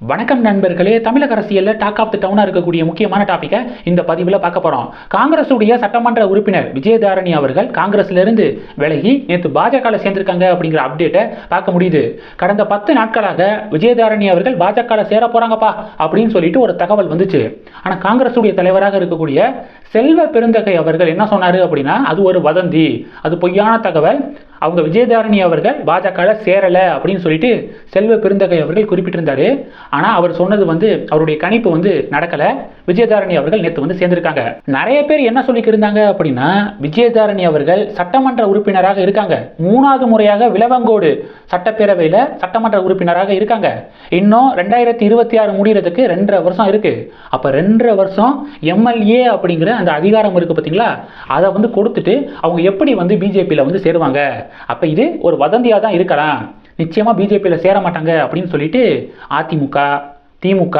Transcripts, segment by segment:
வணக்கம் நண்பர்களே தமிழக அரசியலில் டாக் ஆஃப் த டவுனாக இருக்கக்கூடிய முக்கியமான டாப்பிக்கை இந்த பதிவில் பார்க்க போகிறோம் காங்கிரஸுடைய சட்டமன்ற உறுப்பினர் விஜயதாரணி அவர்கள் காங்கிரஸ்லேருந்து விலகி நேற்று பாஜகவில் சேர்ந்திருக்காங்க அப்படிங்கிற அப்டேட்டை பார்க்க முடியுது. கடந்த பத்து நாட்களாக விஜயதாரணி அவர்கள் பாஜகவில் சேர போகிறாங்கப்பா அப்படின்னு சொல்லிட்டு ஒரு தகவல் வந்துச்சு. ஆனால் காங்கிரஸுடைய தலைவராக இருக்கக்கூடிய செல்வ பெருந்தகை அவர்கள் என்ன சொன்னார் அப்படின்னா அது ஒரு வதந்தி அது பொய்யான தகவல். அவங்க விஜயதாரணி அவர்கள் பாஜகவில் சேரலை அப்படின்னு சொல்லிட்டு செல்வ பெருந்தகை அவர்கள் குறிப்பிட்டிருந்தாரு. ஆனால் அவர் சொன்னது வந்து அவருடைய கணிப்பு வந்து நடக்கலை. விஜயதாரணி அவர்கள் நேற்று வந்து சேர்ந்திருக்காங்க. நிறைய பேர் என்ன சொல்லிக்கிருந்தாங்க இருந்தாங்க அப்படின்னா விஜயதாரணி அவர்கள் சட்டமன்ற உறுப்பினராக இருக்காங்க. மூணாவது முறையாக விலவங்கோடு சட்டப்பேரவையில் சட்டமன்ற உறுப்பினராக இருக்காங்க. இன்னும் ரெண்டாயிரத்தி இருபத்தி ஆறு முடிகிறதுக்கு ரெண்டரை வருஷம் இருக்கு. அப்போ ரெண்டரை வருஷம் எம்எல்ஏ அப்படிங்கிற அந்த அதிகாரம் இருக்கு பார்த்தீங்களா அதை வந்து கொடுத்துட்டு அவங்க எப்படி வந்து பிஜேபியில் வந்து சேருவாங்க? அப்போ இது ஒரு வதந்தியாக தான் இருக்கலாம் நிச்சயமாக பிஜேபியில் சேர மாட்டாங்க அப்படின்னு சொல்லிட்டு அதிமுக திமுக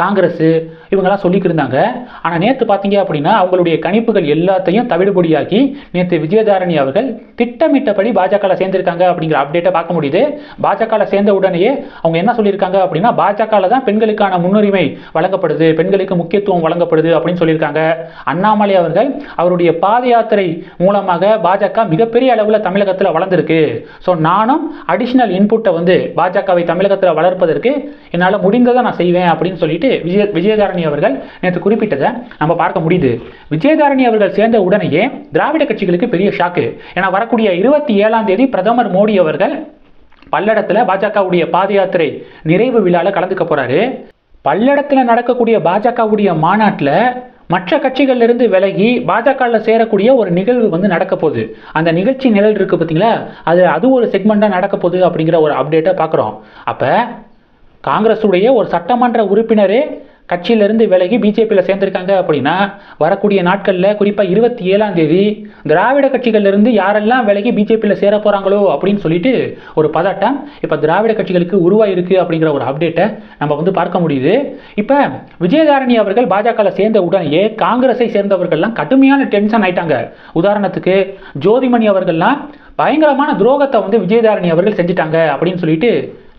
காங்கிரஸ் இவங்கெல்லாம் சொல்லிக்கிருந்தாங்க ஆனால் நேற்று பார்த்தீங்க அப்படின்னா அவங்களுடைய கணிப்புகள் எல்லாத்தையும் தவிடுபடியாக்கி நேற்று விஜயதாரணி அவர்கள் திட்டமிட்டபடி பாஜகவில் சேர்ந்திருக்காங்க அப்படிங்கிற அப்டேட்டை பார்க்க முடியுது. பாஜகவில் சேர்ந்த உடனேயே அவங்க என்ன சொல்லியிருக்காங்க அப்படின்னா பாஜகவில் தான் பெண்களுக்கான முன்னுரிமை வழங்கப்படுது பெண்களுக்கு முக்கியத்துவம் வழங்கப்படுது அப்படின்னு சொல்லியிருக்காங்க. அண்ணாமலை அவர்கள் அவருடைய பாத யாத்திரை மூலமாக பாஜக மிகப்பெரிய அளவில் தமிழகத்தில் வளர்ந்துருக்கு. ஸோ நானும் அடிஷ்னல் இன்புட்டை வந்து பாஜகவை தமிழகத்தில் வளர்ப்பதற்கு என்னால் முடிந்ததை நான் செய்வேன் அப்படின்னு சொல்லிட்டு விஜய விஜயதாரணி அவர்கள் நேற்று குறிப்பிட்டதை நம்ம பார்க்க முடியுது. விஜயதாரணி அவர்கள் சேர்ந்த உடனேயே திராவிட கட்சிகளுக்கு பெரிய ஷாக்கு ஏன்னா வரக்கூடிய இருபத்தி ஏழாம் தேதி பிரதமர் மோடி அவர்கள் பல்லடத்தில் பாஜகவுடைய பாத யாத்திரை நிறைவு விழாவில் கலந்துக்க போறாரு. பல்லடத்தில் நடக்கக்கூடிய பாஜகவுடைய மாநாட்டில் மற்ற கட்சிகள்ல இருந்து விலகி பாஜகவில் சேரக்கூடிய ஒரு நிகழ்வு வந்து நடக்க போகுது. அந்த நிகழ்ச்சி நிழல் இருக்கு பார்த்தீங்களா அது அது ஒரு செக்மெண்ட்டாக நடக்க போகுது அப்படிங்கிற ஒரு அப்டேட்டை பார்க்குறோம். அப்போ காங்கிரஸுடைய ஒரு சட்டமன்ற உறுப்பினரே கட்சியிலிருந்து விலகி பிஜேபியில் சேர்ந்திருக்காங்க அப்படின்னா வரக்கூடிய நாட்களில் குறிப்பாக இருபத்தி ஏழாம் தேதி திராவிட கட்சிகள்லேருந்து யாரெல்லாம் விலகி பிஜேபியில் சேர போகிறாங்களோ அப்படின்னு சொல்லிட்டு ஒரு பதட்டம் இப்போ திராவிட கட்சிகளுக்கு உருவாயிருக்கு அப்படிங்கிற ஒரு அப்டேட்டை நம்ம வந்து பார்க்க முடியுது. இப்போ விஜயதாரணி அவர்கள் பாஜகவில் சேர்ந்த உடனேயே காங்கிரஸை சேர்ந்தவர்கள்லாம் கடுமையான டென்ஷன் ஆயிட்டாங்க. உதாரணத்துக்கு ஜோதிமணி அவர்கள்லாம் பயங்கரமான துரோகத்தை வந்து விஜயதாரணி அவர்கள் செஞ்சிட்டாங்க அப்படின்னு சொல்லிட்டு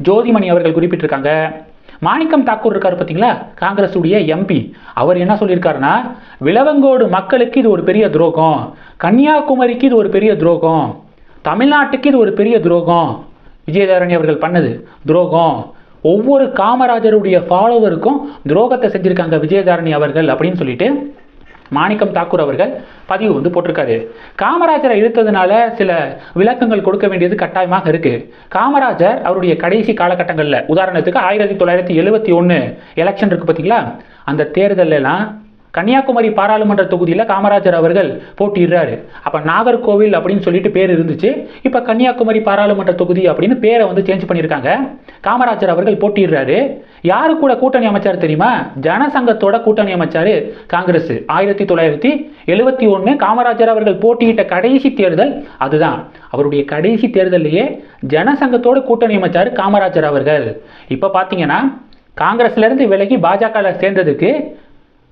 ஜோதிமணி அவர்கள் குறிப்பிட்டிருக்காங்க. மாணிக்கம் தாக்கூர் இருக்கார் பார்த்தீங்களா? காங்கிரஸுடைய எம்பி அவர் என்ன சொல்லியிருக்காருன்னா விலவங்கோடு மக்களுக்கு இது ஒரு பெரிய துரோகம். கன்னியாகுமரிக்கு இது ஒரு பெரிய துரோகம். தமிழ்நாட்டுக்கு இது ஒரு பெரிய துரோகம். விஜயதாரணி அவர்கள் பண்ணது துரோகம். ஒவ்வொரு காமராஜருடைய ஃபாலோவருக்கும் துரோகத்தை செஞ்சுருக்காங்க விஜயதாரணி அவர்கள் அப்படின்னு சொல்லிட்டு மாணிக்கம் தாக்கூர் அவர்கள் பதிவு வந்து போட்டிருக்காரு. காமராஜரை இழுத்ததுனால சில விளக்கங்கள் கொடுக்க வேண்டியது கட்டாயமாக இருக்கு. காமராஜர் அவருடைய கடைசி காலகட்டங்களில் உதாரணத்துக்கு ஆயிரத்தி தொள்ளாயிரத்தி எழுபத்தி ஒன்று எலெக்ஷன் இருக்கு பார்த்தீங்களா அந்த தேர்தலெல்லாம் கன்னியாகுமரி பாராளுமன்ற தொகுதியில் காமராஜர் அவர்கள் போட்டிடுறாரு அப்போ நாகர்கோவில் அப்படின்னு சொல்லிட்டு பேர் இருந்துச்சு. இப்போ கன்னியாகுமரி பாராளுமன்ற தொகுதி அப்படின்னு பேரை வந்து சேஞ்ச் பண்ணியிருக்காங்க. காமராஜர் அவர்கள் போட்டிடுறாரு யாரு கூட கூட்டணி அமைச்சார் தெரியுமா? ஜனசங்கத்தோட கூட்டணி அமைச்சார் காங்கிரஸ். ஆயிரத்தி தொள்ளாயிரத்தி எழுபத்தி ஒன்று காமராஜர் அவர்கள் போட்டியிட்ட கடைசி தேர்தல் அதுதான். அவருடைய கடைசி தேர்தலையே ஜனசங்கத்தோட கூட்டணி அமைச்சார் காமராஜர் அவர்கள். இப்போ பார்த்தீங்கன்னா காங்கிரஸ்லேருந்து விலகி பாஜகவில் சேர்ந்ததுக்கு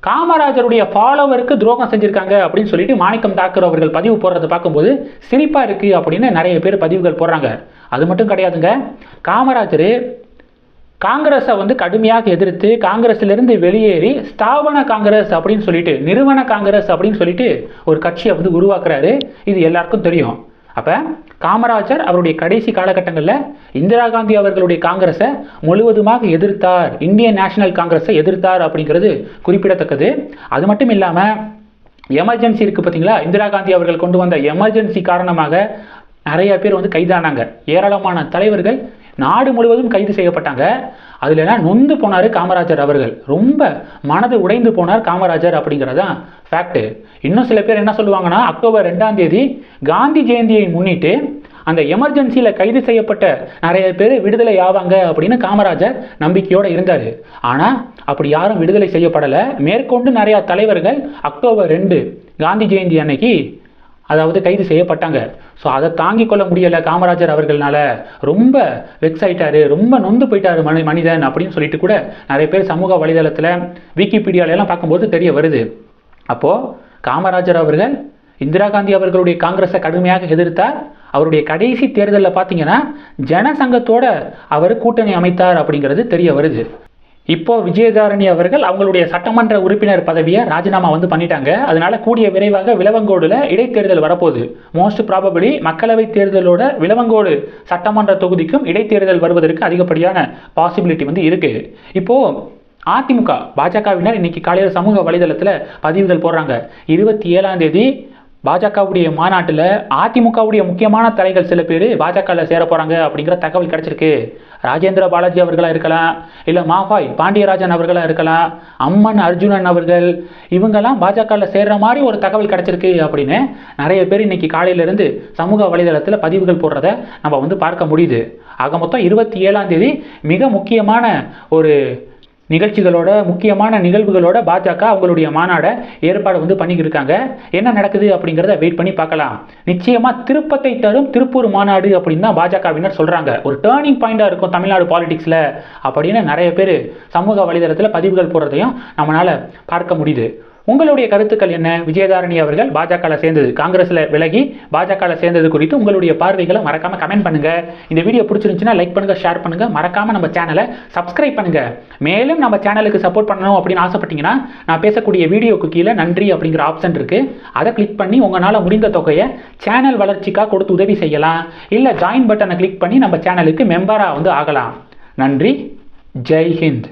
காமராஜருடைய ஃபாலோவருக்கு துரோகம் செஞ்சிருக்காங்க அப்படின்னு சொல்லிட்டு மாணிக்கம் தாக்கர் அவர்கள் பதிவு போடுறதை பார்க்கும்போது சிரிப்பாக இருக்குது அப்படின்னு நிறைய பேர் பதிவுகள் போடுறாங்க. அது மட்டும் கிடையாதுங்க. காமராஜர் காங்கிரஸை வந்து கடுமையாக எதிர்த்து காங்கிரஸிலிருந்து வெளியேறி ஸ்தாபன காங்கிரஸ் அப்படின்னு சொல்லிட்டு நிறுவன காங்கிரஸ் அப்படின்னு சொல்லிட்டு ஒரு கட்சியை வந்து உருவாக்குறாரு. இது எல்லாருக்கும் தெரியும். அப்போ காமராஜர் அவருடைய கடைசி காலகட்டங்களில் இந்திரா காந்தி அவர்களுடைய காங்கிரஸை முழுவதுமாக எதிர்த்தார். இந்தியன் நேஷனல் காங்கிரஸை எதிர்த்தார் அப்படிங்கிறது குறிப்பிடத்தக்கது. அது மட்டும் இல்லாமல் எமர்ஜென்சி இருக்குது பார்த்தீங்களா இந்திரா காந்தி அவர்கள் கொண்டு வந்த எமர்ஜென்சி காரணமாக நிறைய பேர் வந்து கைதானாங்க. ஏராளமான தலைவர்கள் நாடு முழுவதும் கைது செய்யப்பட்டாங்க. அதில் நொந்து போனார் காமராஜர் அவர்கள். ரொம்ப மனது உடைந்து போனார் காமராஜர் அப்படிங்கிறதான் ஃபேக்ட்டு இன்னும் சில பேர் என்ன சொல்லுவாங்கன்னா அக்டோபர் ரெண்டாம் தேதி காந்தி ஜெயந்தியை முன்னிட்டு அந்த எமர்ஜென்சியில் கைது செய்யப்பட்ட நிறைய பேர் விடுதலை ஆவாங்க அப்படின்னு காமராஜர் நம்பிக்கையோடு இருந்தார். ஆனால் அப்படி யாரும் விடுதலை செய்யப்படலை. மேற்கொண்டு நிறையா தலைவர்கள் அக்டோபர் ரெண்டு காந்தி ஜெயந்தி அன்னைக்கு அதாவது கைது செய்யப்பட்டாங்க. ஸோ அதை தாங்கிக் கொள்ள முடியலை காமராஜர் அவர்களால் ரொம்ப வெக்ஸ் ஆயிட்டாரு ரொம்ப நொந்து போயிட்டாரு மனி மனிதன் அப்படின்னு சொல்லிட்டு கூட நிறைய பேர் சமூக வலைதளத்தில் விக்கிபீடியாலெல்லாம் பார்க்கும்போது தெரிய வருது. அப்போது காமராஜர் அவர்கள் இந்திரா காந்தி அவர்களுடைய காங்கிரஸை கடுமையாக எதிர்த்தார். அவருடைய கடைசி தேர்தலில் பார்த்தீங்கன்னா ஜனசங்கத்தோட அவர் கூட்டணி அமைத்தார் அப்படிங்கிறது தெரிய வருது. இப்போ விஜயதாரணி அவர்கள் அவங்களுடைய சட்டமன்ற உறுப்பினர் பதவியை ராஜினாமா வந்து பண்ணிட்டாங்க. அதனால கூடிய விரைவாக விலவங்கோடுல இடைத்தேர்தல் வரப்போகுது. மோஸ்ட் ப்ராபபிளி மக்களவை தேர்தலோட விலவங்கோடு சட்டமன்ற தொகுதிக்கும் இடைத்தேர்தல் வருவதற்கு அதிகப்படியான பாசிபிலிட்டி வந்து இருக்கு. இப்போ அதிமுக பாஜகவினர் இன்னைக்கு காலையில் சமூக வலைதளத்தில் பதிவுகள் போடுறாங்க. இருபத்தி ஏழாம் தேதி பாஜகவுடைய மாநாட்டில் அதிமுகவுடைய முக்கியமான தலைகள் சில பேர் பாஜகவில் சேர போகிறாங்க அப்படிங்கிற தகவல் கிடச்சிருக்கு. ராஜேந்திர பாலாஜி அவர்களாக இருக்கலாம் இல்லை மாஃபாய் பாண்டியராஜன் அவர்களாக இருக்கலாம் அம்மன் அர்ஜுனன் அவர்கள் இவங்கெல்லாம் பாஜகவில் சேர்கிற மாதிரி ஒரு தகவல் கிடச்சிருக்கு அப்படின்னு நிறைய பேர் இன்னைக்கு காலையிலேருந்து சமூக வலைதளத்தில் பதிவுகள் போடுறத நம்ம வந்து பார்க்க முடியுது. ஆக மொத்தம் இருபத்தி ஏழாம் தேதி மிக முக்கியமான ஒரு நிகழ்ச்சிகளோட முக்கியமான நிகழ்வுகளோட பாஜக அவங்களுடைய மாநாடை ஏற்பாடு வந்து பண்ணிக்கிருக்காங்க. என்ன நடக்குது அப்படிங்கிறத வெயிட் பண்ணி பார்க்கலாம். நிச்சயமாக திருப்பத்தை தரும் திருப்பூர் மாநாடு அப்படின்னு தான் பாஜகவினர் சொல்கிறாங்க ஒரு டேர்னிங் பாயிண்ட்டாக இருக்கும் தமிழ்நாடு பாலிடிக்ஸில் அப்படின்னு நிறைய பேர் சமூக வலைதளத்தில் பதிவுகள் போடுறதையும் நம்மளால் பார்க்க முடியுது. உங்களுடைய கருத்துக்கள் என்ன? விஜயதாரணி அவர்கள் பாஜகவில் சேர்ந்தது காங்கிரஸில் விலகி பாஜகவில் சேர்ந்தது குறித்து உங்களுடைய பார்வைகளை மறக்காமல் கமெண்ட் பண்ணுங்கள் இந்த வீடியோ பிடிச்சிருந்துச்சுன்னா லைக் பண்ணுங்கள் ஷேர் பண்ணுங்கள் மறக்காமல் நம்ம சேனலை சப்ஸ்கிரைப் பண்ணுங்கள் மேலும் நம்ம சேனலுக்கு சப்போர்ட் பண்ணணும் அப்படின்னு ஆசைப்பட்டீங்கன்னா நான் பேசக்கூடிய வீடியோக்கு கீழே நன்றி அப்படிங்கிற ஆப்ஷன் இருக்குது அதை கிளிக் பண்ணி உங்களால் முடிந்த தொகையை சேனல் வளர்ச்சிக்காக கொடுத்து உதவி செய்யலாம். இல்லை ஜாயின் பட்டனை கிளிக் பண்ணி நம்ம சேனலுக்கு மெம்பராக வந்து ஆகலாம். நன்றி. ஜெய் ஹிந்த்.